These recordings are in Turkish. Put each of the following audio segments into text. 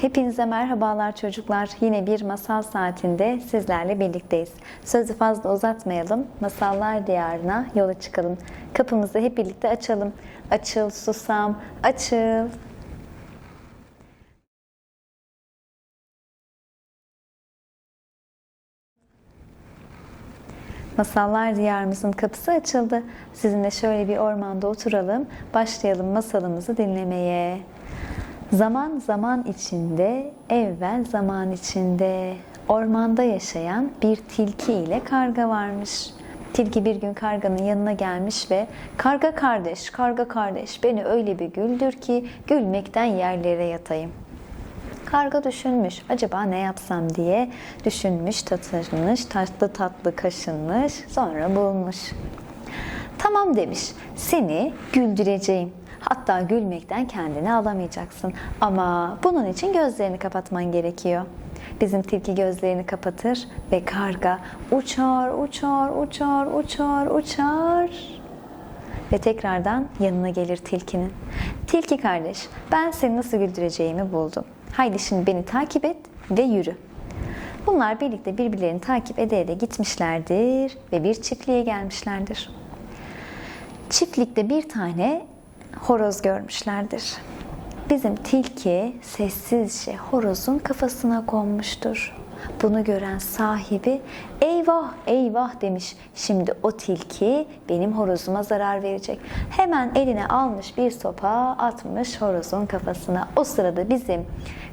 Hepinize merhabalar çocuklar. Yine bir masal saatinde sizlerle birlikteyiz. Sözü fazla uzatmayalım. Masallar diyarına yola çıkalım. Kapımızı hep birlikte açalım. Açıl susam, açıl. Masallar diyarımızın kapısı açıldı. Sizinle şöyle bir ormanda oturalım. Başlayalım masalımızı dinlemeye. Zaman zaman içinde, evvel zaman içinde ormanda yaşayan bir tilki ile karga varmış. Tilki bir gün karganın yanına gelmiş ve karga kardeş, karga kardeş beni öyle bir güldür ki gülmekten yerlere yatayım. Karga düşünmüş, acaba ne yapsam diye düşünmüş, tatırmış, tatlı tatlı kaşınmış, sonra bulmuş. Tamam demiş, seni güldüreceğim. Hatta gülmekten kendini alamayacaksın. Ama bunun için gözlerini kapatman gerekiyor. Bizim tilki gözlerini kapatır ve karga uçar, uçar, uçar, uçar, uçar ve tekrardan yanına gelir tilkinin. Tilki kardeş, ben seni nasıl güldüreceğimi buldum. Haydi şimdi beni takip et ve yürü. Bunlar birlikte birbirlerini takip ede ede gitmişlerdir ve bir çiftliğe gelmişlerdir. Çiftlikte bir tane horoz görmüşlerdir. Bizim tilki sessizce horozun kafasına konmuştur. Bunu gören sahibi eyvah eyvah demiş. Şimdi o tilki benim horozuma zarar verecek. Hemen eline almış bir sopa atmış horozun kafasına. O sırada bizim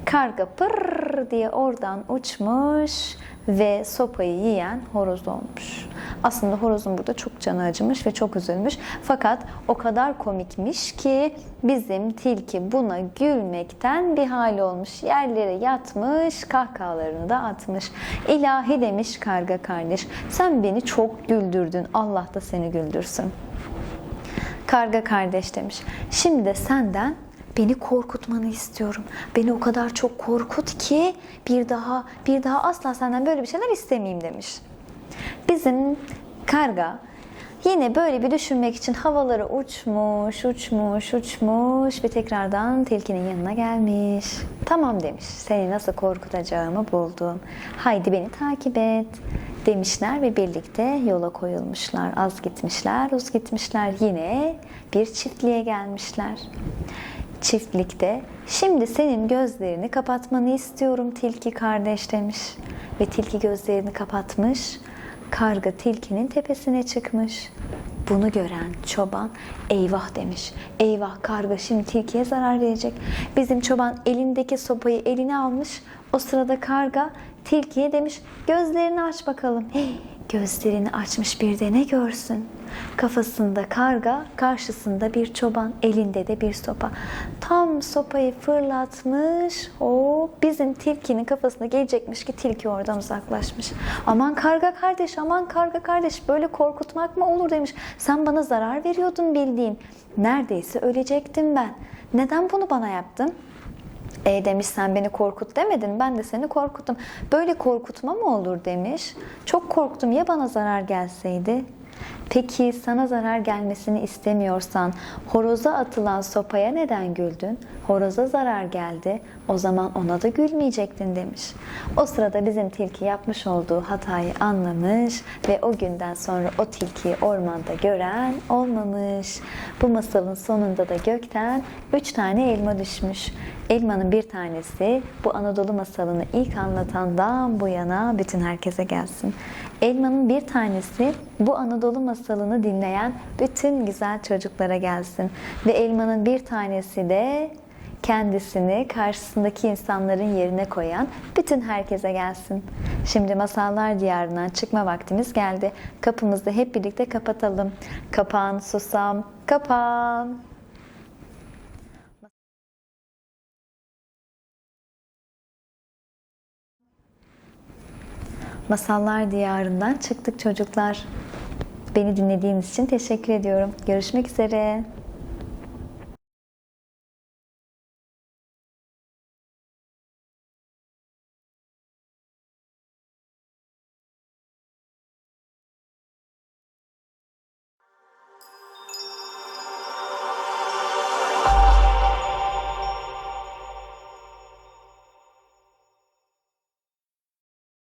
karga pır diye oradan uçmuş ve sopayı yiyen horoz olmuş. Aslında horozun burada çok canı acımış ve çok üzülmüş. Fakat o kadar komikmiş ki bizim tilki buna gülmekten bir hal olmuş. Yerlere yatmış, kahkahalarını da atmış. İlahi demiş karga kardeş, sen beni çok güldürdün, Allah da seni güldürsün. Karga kardeş demiş, şimdi de senden beni korkutmanı istiyorum. Beni o kadar çok korkut ki bir daha bir daha asla senden böyle bir şeyler istemeyeyim demiş. Bizim karga yine böyle bir düşünmek için havalara uçmuş, uçmuş, uçmuş ve tekrardan tilkinin yanına gelmiş. Tamam demiş, seni nasıl korkutacağımı buldum. Haydi beni takip et demişler ve birlikte yola koyulmuşlar. Az gitmişler, uz gitmişler. Yine bir çiftliğe gelmişler çiftlikte şimdi senin gözlerini kapatmanı istiyorum tilki kardeş demiş. Ve tilki gözlerini kapatmış. Karga tilkinin tepesine çıkmış. Bunu gören çoban eyvah demiş. Eyvah karga şimdi tilkiye zarar verecek. Bizim çoban elindeki sopayı eline almış. O sırada karga tilkiye demiş gözlerini aç bakalım. Hey, gözlerini açmış bir de ne görsün? Kafasında karga, karşısında bir çoban, elinde de bir sopa. Tam sopayı fırlatmış. O bizim tilkinin kafasına gelecekmiş ki tilki oradan uzaklaşmış. Aman karga kardeş, aman karga kardeş böyle korkutmak mı olur demiş. Sen bana zarar veriyordun bildiğin. Neredeyse ölecektim ben. Neden bunu bana yaptın? E demiş sen beni korkut demedin ben de seni korkuttum. Böyle korkutma mı olur demiş. Çok korktum ya bana zarar gelseydi. Peki sana zarar gelmesini istemiyorsan horoza atılan sopaya neden güldün? Horoza zarar geldi. O zaman ona da gülmeyecektin demiş. O sırada bizim tilki yapmış olduğu hatayı anlamış ve o günden sonra o tilkiyi ormanda gören olmamış. Bu masalın sonunda da gökten üç tane elma düşmüş. Elmanın bir tanesi bu Anadolu masalını ilk anlatandan bu yana bütün herkese gelsin. Elmanın bir tanesi bu Anadolu masalını dinleyen bütün güzel çocuklara gelsin. Ve elmanın bir tanesi de kendisini karşısındaki insanların yerine koyan bütün herkese gelsin. Şimdi masallar diyarından çıkma vaktimiz geldi. Kapımızı hep birlikte kapatalım. Kapan, susam, kapan. Masallar diyarından çıktık çocuklar. Beni dinlediğiniz için teşekkür ediyorum. Görüşmek üzere.